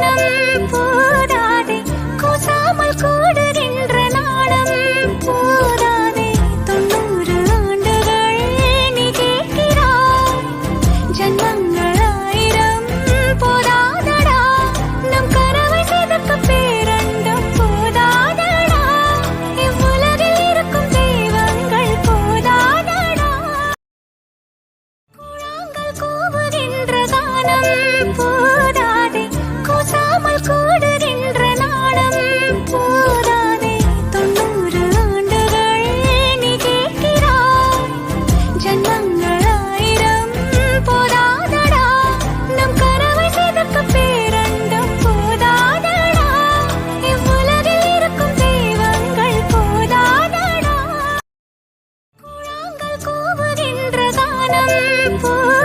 கானம் போதாதே. கூசாமல் கூடுகின்ற நாணம் போதாதே. தொண்ணூறு ஆண்டுகள் நீ கேட்கிறாய். ஜன்மங்கள் ஆயிரம் போதாதடா. நம் கனவை செதுக்க பேரண்டம் போதாதடா. இவ்வுலகில் இருக்கும் தெய்வங்கள் போதாதடா. குழாங்கள் கூவுகின்ற கானம் por